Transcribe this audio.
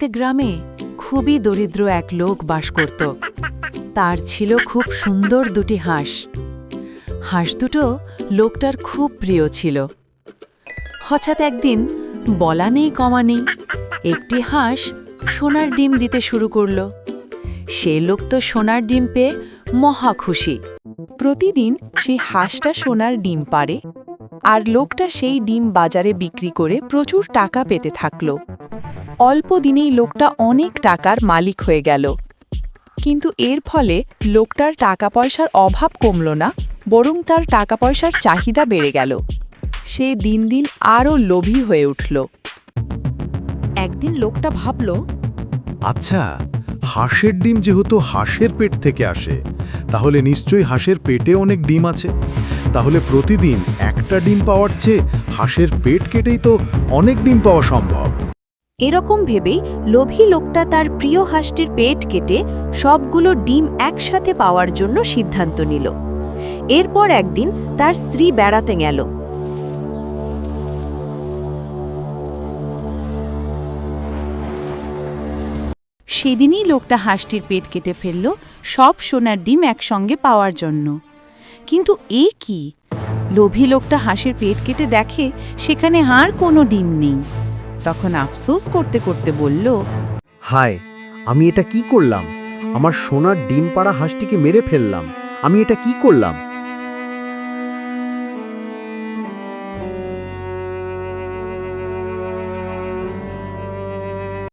এক গ্রামে খুবই দরিদ্র এক লোক বাস করত। তার ছিল খুব সুন্দর দুটি হাঁস। হাঁস দুটো লোকটার খুব প্রিয় ছিল। হঠাৎ একদিন বলা নেই, কমা নেই, একটি হাঁস সোনার ডিম দিতে শুরু করল। সে লোক তো সোনার ডিম পেয়ে মহা খুশি। প্রতিদিন সেই হাঁসটা সোনার ডিম পারে আর লোকটা সেই ডিম বাজারে বিক্রি করে প্রচুর টাকা পেতে থাকল। অল্প দিনেই লোকটা অনেক টাকার মালিক হয়ে গেল। কিন্তু এর ফলে লোকটার টাকা পয়সার অভাব কমল না, বরং তার টাকা পয়সার চাহিদা বেড়ে গেল। সে দিন দিন আরও লোভী হয়ে উঠল। একদিন লোকটা ভাবল আচ্ছা হাঁসের ডিম যেহেতু হাঁসের পেট থেকে আসে, তাহলে নিশ্চয়ই হাঁসের পেটে অনেক ডিম আছে। তাহলে প্রতিদিন একটা ডিম পাওয়ার চেয়ে হাঁসের পেট কেটেই তো অনেক ডিম পাওয়া সম্ভব। এরকম ভেবেই লোভী লোকটা তার প্রিয় হাঁসটির পেট কেটে সবগুলো ডিম একসাথে পাওয়ার জন্য সিদ্ধান্ত নিল। এরপর একদিন তার স্ত্রী বেড়াতে গেল। সেদিনই লোকটা হাঁসটির পেট কেটে ফেলল, সব সোনার ডিম একসঙ্গে পাওয়ার জন্য। কিন্তু এ কি? লোভী লোকটা হাঁসের পেট কেটে দেখে সেখানে আর কোনো ডিম নেই। তখন আফসোস করতে করতে বলল, হায়, আমি এটা কি করলাম? আমার সোনার ডিম পাড়া হাঁসটিকে মেরে ফেললাম। আমি এটা কি করলাম?